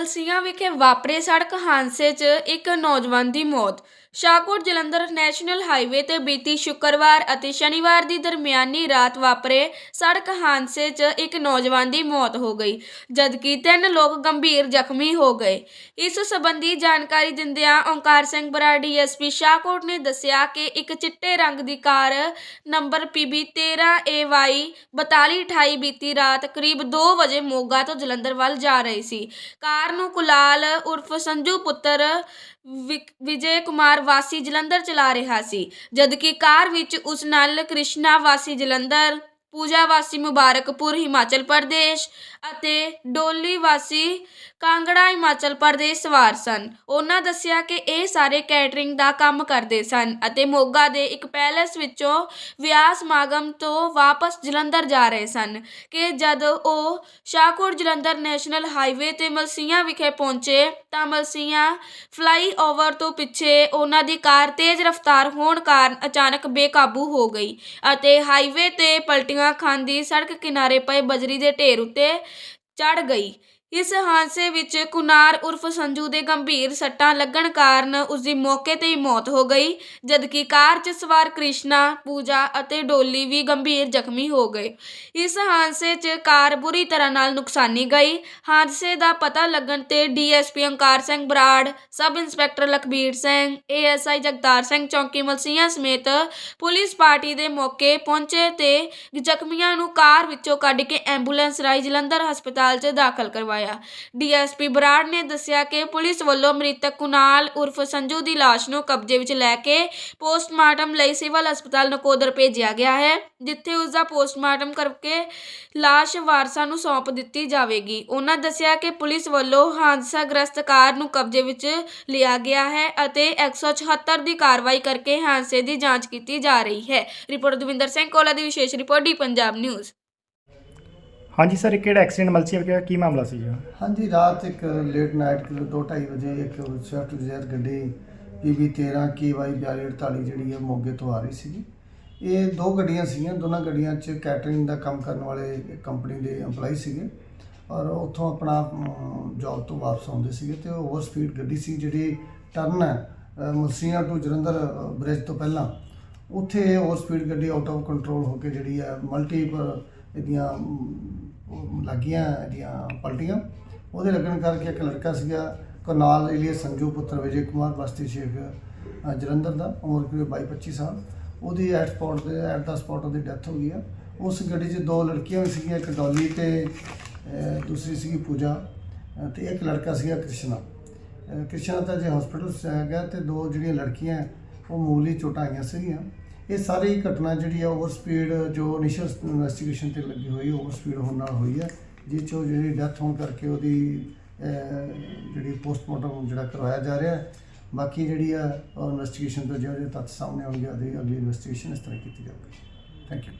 ਮਲਸੀਆਂ ਵਿਖੇ ਵਾਪਰੇ ਸੜਕ ਹਾਦਸੇ 'ਚ ਇੱਕ ਨੌਜਵਾਨ ਦੀ ਮੌਤ। ਸ਼ਾਹਕੋਟ ਜਲੰਧਰ ਨੈਸ਼ਨਲ ਹਾਈਵੇ ਤੇ ਬੀਤੀ ਸ਼ੁੱਕਰਵਾਰ ਅਤੇ ਸ਼ਨੀਵਾਰ ਦੀ ਦਰਮਿਆਨੀ ਰਾਤ ਵਾਪਰੇ ਸੜਕ ਹਾਦਸੇ 'ਚ ਇੱਕ ਨੌਜਵਾਨ ਦੀ ਮੌਤ ਹੋ ਗਈ, ਜਦਕਿ ਤਿੰਨ ਲੋਕ ਗੰਭੀਰ ਜ਼ਖਮੀ ਹੋ ਗਏ। ਇਸ ਸੰਬੰਧੀ ਜਾਣਕਾਰੀ ਦਿੰਦਿਆਂ ਓਂਕਾਰ ਸਿੰਘ ਬਰਾੜ, ਡੀਐਸਪੀ ਸ਼ਾਹਕੋਟ ਨੇ ਦੱਸਿਆ ਕਿ ਇੱਕ ਚਿੱਟੇ ਰੰਗ ਦੀ ਕਾਰ ਨੰਬਰ PB 13AY 4228 ਬੀਤੀ ਰਾਤ ਕਰੀਬ 2 ਵਜੇ ਮੋਗਾ ਤੋਂ ਜਲੰਧਰ ਵੱਲ ਜਾ ਰਹੀ ਸੀ। ਕਾਰ ਨੂੰ ਕੁਲਾਲ ਉਰਫ ਸੰਜੂ ਪੁੱਤਰ ਵਿਕ- ਵਿਜੇ ਕੁਮਾਰ ਵਾਸੀ ਜਲੰਧਰ ਚਲਾ ਰਿਹਾ ਸੀ ਜਦਕਿ ਕਾਰ ਵਿੱਚ ਉਸ ਨਾਲ ਕ੍ਰਿਸ਼ਨਾ ਵਾਸੀ ਜਲੰਧਰ ਪੂਜਾ ਵਾਸੀ ਮੁਬਾਰਕਪੁਰ, ਹਿਮਾਚਲ ਪ੍ਰਦੇਸ਼ ਅਤੇ ਡੋਲੀ ਵਾਸੀ ਕਾਂਗੜਾ, ਹਿਮਾਚਲ ਪ੍ਰਦੇਸ਼ ਸਵਾਰ ਸਨ। ਉਹਨਾਂ ਦੱਸਿਆ ਕਿ ਇਹ ਸਾਰੇ ਕੈਟਰਿੰਗ ਦਾ ਕੰਮ ਕਰਦੇ ਸਨ ਅਤੇ ਮੋਗਾ ਦੇ ਇੱਕ ਪੈਲੇਸ ਵਿੱਚੋਂ ਵਿਆਹ ਸਮਾਗਮ ਤੋਂ ਵਾਪਸ ਜਲੰਧਰ ਜਾ ਰਹੇ ਸਨ ਕਿ ਜਦ ਉਹ ਸ਼ਾਹਕੋਟ ਜਲੰਧਰ ਨੈਸ਼ਨਲ ਹਾਈਵੇ ਤੇ ਮਲਸੀਆਂ ਵਿਖੇ ਪਹੁੰਚੇ ਤਾਂ ਮਲਸੀਆਂ ਫਲਾਈਓਵਰ ਤੋਂ ਪਿੱਛੇ ਉਹਨਾਂ ਦੀ ਕਾਰ ਤੇਜ਼ ਰਫ਼ਤਾਰ ਹੋਣ ਕਾਰਨ ਅਚਾਨਕ ਬੇਕਾਬੂ ਹੋ ਗਈ ਅਤੇ ਹਾਈਵੇ ਤੇ ਪਲਟੀਆਂ ਖਾਂਦੀ ਸੜਕ ਕਿਨਾਰੇ ਪਏ ਬਜਰੀ ਦੇ ਢੇਰ ਉੱਤੇ ਚੜ ਗਈ। ਇਸ ਹਾਦਸੇ ਵਿੱਚ ਕੁਨਾਰ ਉਰਫ ਸੰਜੂ ਦੇ ਗੰਭੀਰ ਸੱਟਾਂ ਲੱਗਣ ਕਾਰਨ ਉਸ ਦੀ ਮੌਕੇ ਤੇ ਹੀ ਮੌਤ ਹੋ ਗਈ, ਜਦਕਿ ਕਾਰ 'ਚ ਸਵਾਰ ਕ੍ਰਿਸ਼ਨਾ, ਪੂਜਾ ਅਤੇ ਡੋਲੀ ਵੀ ਗੰਭੀਰ ਜ਼ਖਮੀ ਹੋ ਗਏ। ਇਸ ਹਾਦਸੇ 'ਚ ਕਾਰ ਬੁਰੀ ਤਰ੍ਹਾਂ ਨਾਲ ਨੁਕਸਾਨੀ ਗਈ। ਹਾਦਸੇ ਦਾ ਪਤਾ ਲੱਗਣ ਤੇ DSP Onkar Singh Brar, sub inspector Lakhbir Singh, ASI Jagtar Singh ਚੌਂਕੀ ਮਲਸੀਆਂ ਸਮੇਤ ਪੁਲਿਸ ਪਾਰਟੀ ਦੇ ਮੌਕੇ ਪਹੁੰਚੇ ਤੇ ਜ਼ਖਮੀਆਂ ਨੂੰ ਕਾਰ ਵਿੱਚੋਂ ਕੱਢ ਕੇ ਐਂਬੂਲੈਂਸ ਰਾਹੀਂ ਜਲੰਧਰ ਹਸਪਤਾਲ 'ਚ ਦਾਖਲ ਕਰਵਾਇਆ। ਡੀਐਸਪੀ ਬਰਾੜ ਨੇ ਦੱਸਿਆ ਕਿ ਪੁਲਿਸ ਵੱਲੋਂ ਮ੍ਰਿਤਕ ਕੁਨਾਲ ਉਰਫ ਸੰਜੂ ਦੀ ਲਾਸ਼ ਨੂੰ ਕਬਜ਼ੇ ਵਿੱਚ ਲੈ ਕੇ ਪੋਸਟਮਾਰਟਮ ਲਈ ਸਿਵਲ ਹਸਪਤਾਲ ਨਕੋਦਰ ਭੇਜਿਆ ਗਿਆ ਹੈ, ਜਿੱਥੇ ਉਸ ਦਾ ਪੋਸਟਮਾਰਟਮ ਕਰਕੇ ਲਾਸ਼ ਵਾਰਸਾਂ ਨੂੰ ਸੌਂਪ ਦਿੱਤੀ ਜਾਵੇਗੀ। ਉਹਨਾਂ ਦੱਸਿਆ ਕਿ ਪੁਲਿਸ ਵੱਲੋਂ ਹਾਦਸਾਗ੍ਰਸਤ ਕਾਰ ਨੂੰ ਕਬਜ਼ੇ ਵਿੱਚ ਲਿਆ ਗਿਆ ਹੈ ਅਤੇ 174 ਦੀ ਕਾਰਵਾਈ ਕਰਕੇ ਹਾਦਸੇ ਦੀ ਜਾਂਚ ਕੀਤੀ ਜਾ ਰਹੀ ਹੈ। ਰਿਪੋਰਟ ਦਵਿੰਦਰ ਸਿੰਘ ਕੋਲਾ ਦੀ ਵਿਸ਼ੇਸ਼ ਰਿਪੋਰਟ ਡੀ ਪੰਜਾਬ ਨਿਊਜ਼। ਹਾਂਜੀ ਸਰ ਇਹ ਕਿਹੜਾ ਐਕਸੀਡੈਂਟ ਮਲਸੀ ਗਿਆ ਕੀ ਮਾਮਲਾ ਸੀ ਜੀ? ਹਾਂਜੀ ਰਾਤ ਇੱਕ ਲੇਟ ਨਾਈਟ ਕਰੀਬ ਦੋ ਢਾਈ ਵਜੇ ਇੱਕ ਸਵਿਫਟ ਡਿਜ਼ਾਇਰ ਗੱਡੀ PB 13 KY 4248 ਜਿਹੜੀ ਹੈ ਮੋਗੇ ਤੋਂ ਆ ਰਹੀ ਸੀਗੀ ਇਹ ਦੋ ਗੱਡੀਆਂ ਸੀਗੀਆਂ ਦੋਨਾਂ ਗੱਡੀਆਂ 'ਚ ਕੈਟਰਿੰਗ ਦਾ ਕੰਮ ਕਰਨ ਵਾਲੇ ਕੰਪਨੀ ਦੇ EMPLOYE ਸੀਗੇ ਔਰ ਉੱਥੋਂ ਆਪਣਾ ਜੌਬ ਤੋਂ ਵਾਪਸ ਆਉਂਦੇ ਸੀਗੇ ਤੇ ਓਵਰ ਸਪੀਡ ਗੱਡੀ ਸੀ ਜਿਹੜੀ ਟਰਨ ਹੈ ਅ, ਮਲਸੀਆਂ ਟੂ ਜਲੰਧਰ ਬ੍ਰਿਜ ਤੋਂ ਪਹਿਲਾਂ। ਉੱਥੇ ਓਵਰ ਸਪੀਡ ਗੱਡੀ ਆਊਟ ਆਫ ਕੰਟਰੋਲ ਹੋ ਕੇ ਜਿਹੜੀ ਹੈ ਮਲਟੀਪਲ ਇਹਦੀਆਂ ਉਹ ਲੱਗੀਆਂ ਇਹਦੀਆਂ ਪਲਟੀਆਂ। ਉਹਦੇ ਲੱਗਣ ਕਰਕੇ ਇੱਕ ਲੜਕਾ ਸੀਗਾ ਕਰਨਾਲ ਏਲੀਆ ਸੰਜੂ ਪੁੱਤਰ ਵਿਜੇ ਕੁਮਾਰ ਬਸਤੀ ਸ਼ੇਖ ਅ, ਜਲੰਧਰ ਦਾ ਉਮਰ ਕਰੀਬ 22 25 ਸਾਲ। ਉਹਦੀ ਐਟ ਸਪੌਟ ਤੇ ਐਟ ਦਾ ਸਪੌਟ ਉਹਦੀ ਡੈਥ ਹੋ ਗਈ ਆ। ਉਸ ਗੱਡੀ 'ਚ ਦੋ ਲੜਕੀਆਂ ਵੀ ਸੀਗੀਆਂ ਇੱਕ ਡੋਲੀ ਤੇ ਅ, ਦੂਸਰੀ ਸੀਗੀ ਪੂਜਾ ਅ, ਤੇ ਇੱਕ ਲੜਕਾ ਸੀਗਾ ਕ੍ਰਿਸ਼ਨਾ। ਅ, ਕ੍ਰਿਸ਼ਨਾ ਤਾਂ ਜੇ ਹਸਪੀਟਲ ਹੈਗਾ ਤੇ ਦੋ ਜਿਹੜੀਆਂ ਲੜਕੀਆਂ ਉਹ ਮਾਮੂਲੀ ਚੋਟਾਂ ਆਈਆਂ ਸੀਗੀਆਂ। ਇਹ ਸਾਰੀ ਘਟਨਾ ਜਿਹੜੀ ਆ ਓਵਰ ਸਪੀਡ ਜੋ ਇਨੀਸ਼ੀਅਲ ਇਨਵੈਸਟੀਗੇਸ਼ਨ ਤੇ ਲੱਗੀ ਹੋਈ ਓਵਰ ਸਪੀਡ ਹੋਣ ਨਾਲ ਹੋਈ ਹੈ ਜਿਸ 'ਚੋਂ ਜਿਹੜੀ ਡੈਥ ਹੋਣ ਕਰਕੇ ਉਹਦੀ ਜਿਹੜੀ ਪੋਸਟਮਾਰਟਮ ਜਿਹੜਾ ਕਰਵਾਇਆ ਜਾ ਰਿਹਾ। ਹੈ ਬਾਕੀ ਜਿਹੜੀ ਆ ਇਨਵੈਸਟੀਗੇਸ਼ਨ ਤੋਂ ਜਿਹੜੇ ਤੱਥ ਸਾਹਮਣੇ ਆਉਣਗੇ, ਉਹਦੀ ਅਗਲੀ ਇਨਵੈਸਟੀਗੇਸ਼ਨ ਇਸ ਤਰ੍ਹਾਂ ਕੀਤੀ ਜਾਵੇਗੀ ਥੈਂਕ ਯੂ